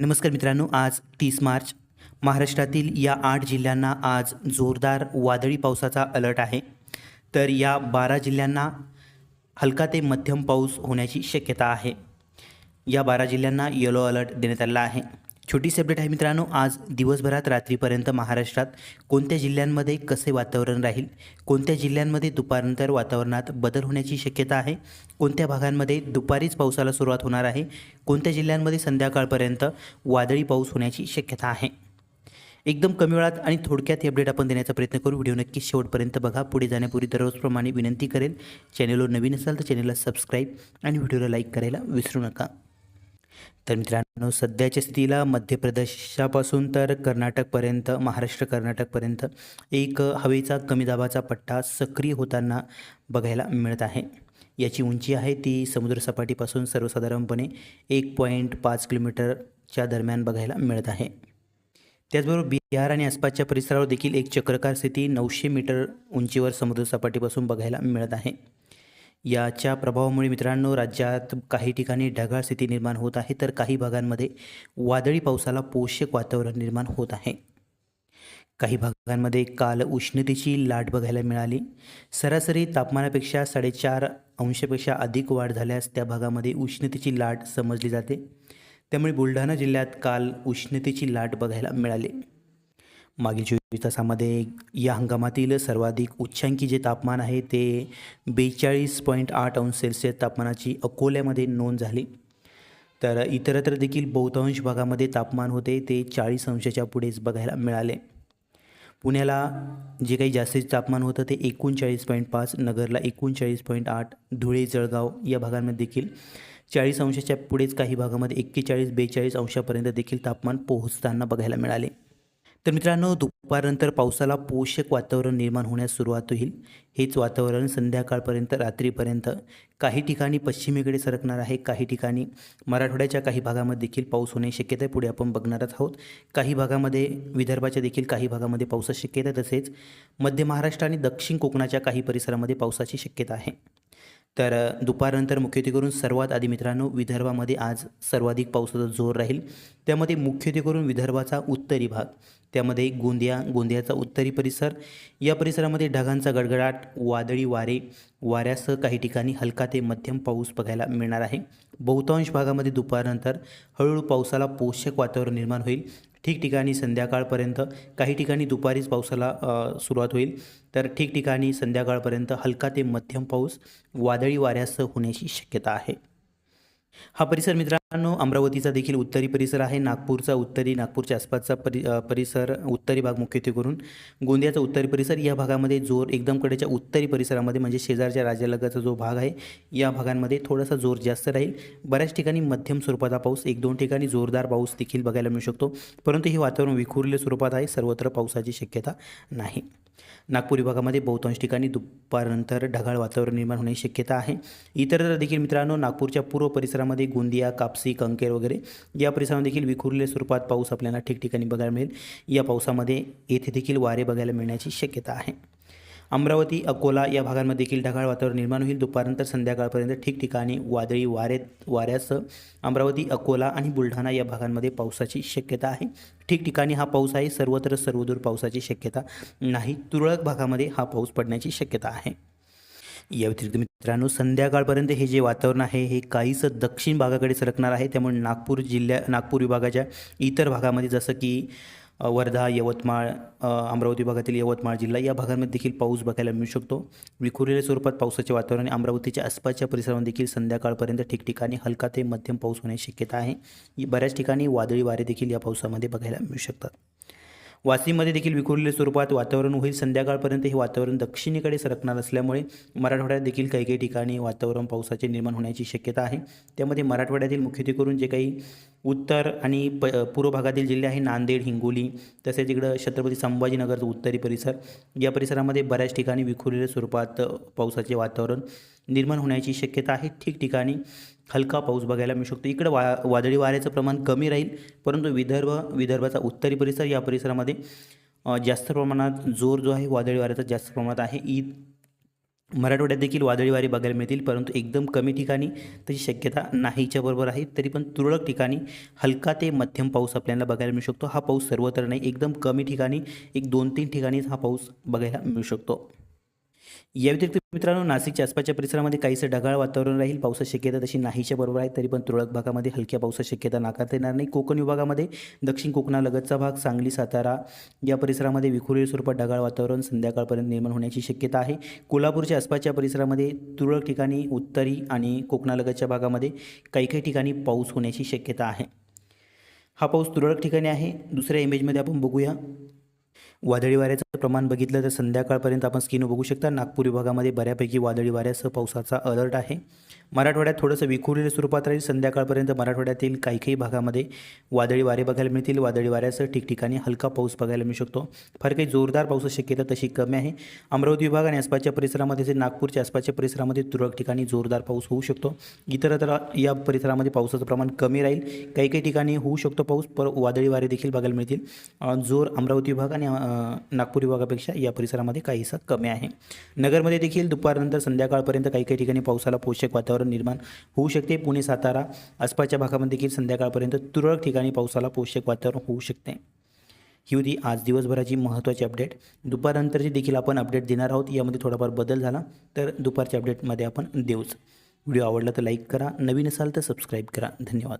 नमस्कार मित्रांनो आज तीस मार्च. महाराष्ट्रातील या आठ जिल्ह्यांना आज जोरदार वादळी पावसाचा अलर्ट आहे. तर या बारा जिल्ह्यांना हलका ते मध्यम पाऊस होण्याची शक्यता आहे. या बारा जिल्ह्यांना येलो अलर्ट देण्यात आलेला आहे. छोटीशी अपडेट आहे मित्रांनो आज दिवसभरात रात्रीपर्यंत महाराष्ट्रात कोणत्या जिल्ह्यांमध्ये कसे वातावरण राहील कोणत्या जिल्ह्यांमध्ये दुपारनंतर वातावरणात बदल होण्याची शक्यता आहे कोणत्या भागांमध्ये दुपारीच पावसाला सुरुवात होणार आहे कोणत्या जिल्ह्यांमध्ये संध्याकाळपर्यंत वादळी पाऊस होण्याची शक्यता आहे. एकदम कमी वेळात आणि थोडक्यात हे अपडेट आपण देण्याचा प्रयत्न करू. व्हिडिओ नक्की शेवटपर्यंत बघा. पुढे जाण्यापूर्वी दररोजप्रमाणे विनंती करेल. चॅनेलवर नवीन असाल तर चॅनेलला सबस्क्राईब आणि व्हिडिओला लाईक करायला विसरू नका. तर मित्रांनो सध्याच्या स्थितीला मध्य प्रदेशापासून तर कर्नाटकपर्यंत महाराष्ट्र कर्नाटकपर्यंत एक हवेचा कमी दाबाचा पट्टा सक्रिय होताना बघायला मिळत आहे. याची उंची आहे ती समुद्रसपाटीपासून सर्वसाधारणपणे एक पॉईंट पाच किलोमीटरच्या दरम्यान बघायला मिळत आहे. त्याचबरोबर बिहार आणि आसपासच्या परिसरावर देखील एक चक्रकार स्थिती नऊशे मीटर उंचीवर समुद्रसपाटीपासून बघायला मिळत आहे. याच्या प्रभावामुळे मित्रांनो राज्यात काही ठिकाणी ढगाळ स्थिती निर्माण होत आहे तर काही भागांमध्ये वादळी पावसाला पोषक वातावरण निर्माण होत आहे. काही भागांमध्ये काल उष्णतेची लाट बघायला मिळाली. सरासरी तापमानापेक्षा साडेचार अंशापेक्षा अधिक वाढ झाल्यास त्या भागामध्ये उष्णतेची लाट समजली जाते. त्यामुळे बुलढाणा जिल्ह्यात काल उष्णतेची लाट बघायला मिळाली. मागील चोवीस तासामध्ये या हंगामातील सर्वाधिक उच्चांकी जे तापमान आहे ते बेचाळीस पॉईंट आठ अंश सेल्सिअस तापमानाची अकोल्यामध्ये नोंद झाली. तर इतरत्र देखील बहुतांश भागामध्ये तापमान होते ते चाळीस अंशाच्या पुढेच बघायला मिळाले. पुण्याला जे काही जास्तीत तापमान होतं ते एकोणचाळीस पॉईंट पाच नगरला एकोणचाळीस पॉईंट आठ धुळे जळगाव या भागांमध्ये देखील चाळीस अंशाच्या पुढेच काही भागामध्ये एक्केचाळीस बेचाळीस अंशापर्यंत देखील तापमान पोहोचताना बघायला मिळाले. तर मित्रांनो दुपारनंतर पावसाला पोषक वातावरण निर्माण होण्यास सुरुवात होईल. हेच वातावरण संध्याकाळपर्यंत रात्रीपर्यंत काही ठिकाणी पश्चिमेकडे सरकणार आहे. काही ठिकाणी मराठवाड्याच्या काही भागामध्ये देखील पाऊस होण्याची शक्यता आहे. पुढे आपण बघणारच आहोत. काही भागामध्ये विदर्भाच्या देखील काही भागामध्ये पावसाची शक्यता तसेच मध्य महाराष्ट्र आणि दक्षिण कोकणाच्या काही परिसरामध्ये पावसाची शक्यता आहे. तर दुपारनंतर मुख्यत्वे करून सर्वात आधी मित्रांनो विदर्भामध्ये आज सर्वाधिक पावसाचा जोर राहील. त्यामध्ये मुख्यत्वे करून विदर्भाचा उत्तरी भाग त्यामध्ये गोंदिया गोंदियाचा उत्तरी परिसर. या परिसरामध्ये ढगांचा गडगडाट वादळी वारे वाऱ्यासह काही ठिकाणी हलका ते मध्यम पाऊस बघायला मिळणार आहे. बहुतांश भागामध्ये दुपारनंतर हळूहळू पावसाला पोषक वातावरण निर्माण होईल. ठिकठिकाणी संध्याकाळपर्यंत काही ठिकाणी दुपारीच पावसाला सुरुवात होईल. तर ठिकठिकाणी संध्याकाळपर्यंत हलका ते मध्यम पाऊस वादळी वाऱ्यासह होण्याची शक्यता आहे. हा परिसर मित्रांनो अमरावतीचा देखील उत्तरी परिसर आहे. नागपूरचा उत्तरी नागपूरच्या आसपासचा परि परिसर उत्तरी भाग मुख्यत्वे करून. गोंदियाचा उत्तरी परिसर या भागामध्ये जोर एकदम कडेच्या उत्तरी परिसरामध्ये म्हणजे शेजारच्या राज्यालगाचा जो भाग आहे या भागांमध्ये थोडासा जोर जास्त राहील. बऱ्याच ठिकाणी मध्यम स्वरूपाचा पाऊस एक दोन ठिकाणी जोरदार पाऊस देखील बघायला मिळू शकतो. परंतु हे वातावरण विखुरले स्वरूपात आहे सर्वत्र पावसाची शक्यता नाही. नागपूर विभागामध्ये बहुतांश ठिकाणी दुपारनंतर ढगाळ वातावरण निर्माण होण्याची शक्यता आहे. इतर देखील मित्रांनो नागपूरच्या पूर्व परिसरामध्ये गोंदिया कापसी कंकेर वगैरे या परिसरामध्ये देखील विखुरलेल्या स्वरूपात पाऊस आपल्याला ठिकठिकाणी बघायला मिळेल. या पावसामध्ये येथे देखील वारे बघायला मिळण्याची शक्यता आहे. अमरावती अकोला या भागांमध्ये देखील ढगाळ वातावरण निर्माण होईल. दुपारनंतर संध्याकाळपर्यंत ठिकठिकाणी वादळी वारे वाऱ्यासह अमरावती अकोला आणि बुलढाणा या भागांमध्ये पावसाची शक्यता आहे. ठिकठिकाणी हा पाऊस आहे. सर्वत्र सर्वदूर पावसाची शक्यता नाही. तुरळक भागामध्ये हा पाऊस पडण्याची शक्यता आहे. या व्यतिरिक्त मित्रांनो संध्याकाळपर्यंत हे जे वातावरण आहे हे काहीसं दक्षिण भागाकडे सरकणार आहे. त्यामुळे नागपूर जिल्ह्या नागपूर विभागाच्या इतर भागामध्ये जसं की वर्धा यवतमाळ अमरावती भागातील यवतमाळ जिल्हा या भागांमध्ये देखील पाऊस बघायला मिळू शकतो. विखुरलेल्या स्वरूपात पावसाचे वातावरण अमरावतीच्या आसपासच्या परिसरामध्ये देखील संध्याकाळपर्यंत ठिकठिकाणी हलका ते मध्यम पाऊस होण्याची शक्यता आहे. बऱ्याच ठिकाणी वादळी वारे देखील या पावसामध्ये बघायला मिळू शकतात. वाशिममध्ये देखील विखुरलेल्या स्वरूपात वातावरण होईल. संध्याकाळपर्यंत हे वातावरण दक्षिणेकडे सरकणार असल्यामुळे मराठवाड्यात देखील काही काही ठिकाणी वातावरण पावसाचे निर्माण होण्याची शक्यता आहे. त्यामध्ये मराठवाड्यातील मुख्यत्वे करून जे काही उत्तर आणि प पूर्व भागातील जिल्हे आहे नांदेड हिंगोली तसेच इकडं छत्रपती संभाजीनगरचं उत्तरी परिसर. या परिसरामध्ये बऱ्याच ठिकाणी विखुरलेल्या स्वरूपात पावसाचे वातावरण निर्माण होण्याची शक्यता आहे. ठिकठिकाणी हलका पाऊस बघायला मिळू शकतो. इकडं वा वादळी वाऱ्याचं प्रमाण कमी राहील परंतु विदर्भ विदर्भाचा उत्तरी परिसर या परिसरामध्ये जास्त प्रमाणात जोर जो आहे वादळी वाऱ्याचा जास्त प्रमाणात आहे. ईद मराठवाड्यात देखील वादळी वारे बघायला मिळतील परंतु एकदम कमी ठिकाणी तशी शक्यता नाहीच्या बरोबर आहे. तरी पण तुरळक ठिकाणी हलका ते मध्यम पाऊस आपल्याला बघायला मिळू शकतो. हा पाऊस सर्वत्र नाही एकदम कमी ठिकाणी एक दोन तीन ठिकाणीच हा पाऊस बघायला मिळू शकतो. या व्यतिरिक्त मित्रांनो नाशिकच्या आसपासच्या परिसरामध्ये काहीसं ढगाळ वातावरण राहील पावसाची शक्यता तशी नाहीच्या बरोबर आहे तरी पण तुरळक भागामध्ये हलक्या पावसाची शक्यता नाकारता येणार नाही. कोकण विभागामध्ये दक्षिण कोकणालगतचा भाग सांगली सातारा या परिसरामध्ये विखुरलेल्या स्वरूपात ढगाळ वातावरण संध्याकाळपर्यंत निर्माण होण्याची शक्यता आहे. कोल्हापूरच्या आसपासच्या परिसरामध्ये तुरळक ठिकाणी उत्तरी आणि कोकणालगतच्या भागामध्ये काही काही ठिकाणी पाऊस होण्याची शक्यता आहे. हा पाऊस तुरळक ठिकाणी आहे. दुसऱ्या इमेजमध्ये आपण बघूया. वादळी वाऱ्याचं प्रमाण बघितलं तर संध्याकाळपर्यंत आपण स्किन बघू शकता. नागपूर विभागामध्ये बऱ्यापैकी वादळी वाऱ्यासह पावसाचा अलर्ट आहे. मराठवाड्यात थोडंसं विखुरलेल्या स्वरूपात राहील. संध्याकाळपर्यंत मराठवाड्यातील काही काही भागामध्ये वादळी वारे बघायला मिळतील. वादळी वाऱ्यासह ठिकठिकाणी हलका पाऊस बघायला मिळू शकतो. फार काही जोरदार पावसाची शक्यता तशी कमी आहे. अमरावती विभाग आणि आसपासच्या परिसरामध्ये जे नागपूरच्या आसपासच्या परिसरामध्ये तुरळक ठिकाणी जोरदार पाऊस होऊ शकतो. इतरत्र या परिसरामध्ये पावसाचं प्रमाण कमी राहील. काही काही ठिकाणी होऊ शकतो पाऊस पर वादळी वारे देखील बघायला मिळतील. जोर अमरावती विभाग आणि नागपूर विभागापेक्षा या परिसरामध्ये काहीसा कमी आहे. नगरमध्ये देखील दुपारनंतर संध्याकाळपर्यंत काही काही ठिकाणी पावसाला पोषक वातावरण निर्माण होऊ शकते. पुणे सातारा आसपासच्या भागामध्ये देखील संध्याकाळपर्यंत तुरळक ठिकाणी पावसाला पोषक वातावरण होऊ शकते. ही होती आज दिवसभराची महत्त्वाची अपडेट. दुपारनंतरची देखील आपण अपडेट देणार आहोत. यामध्ये थोडाफार बदल झाला तर दुपारच्या अपडेटमध्ये आपण देऊच. व्हिडिओ आवडला तर लाईक करा. नवीन असाल तर सबस्क्राईब करा. धन्यवाद.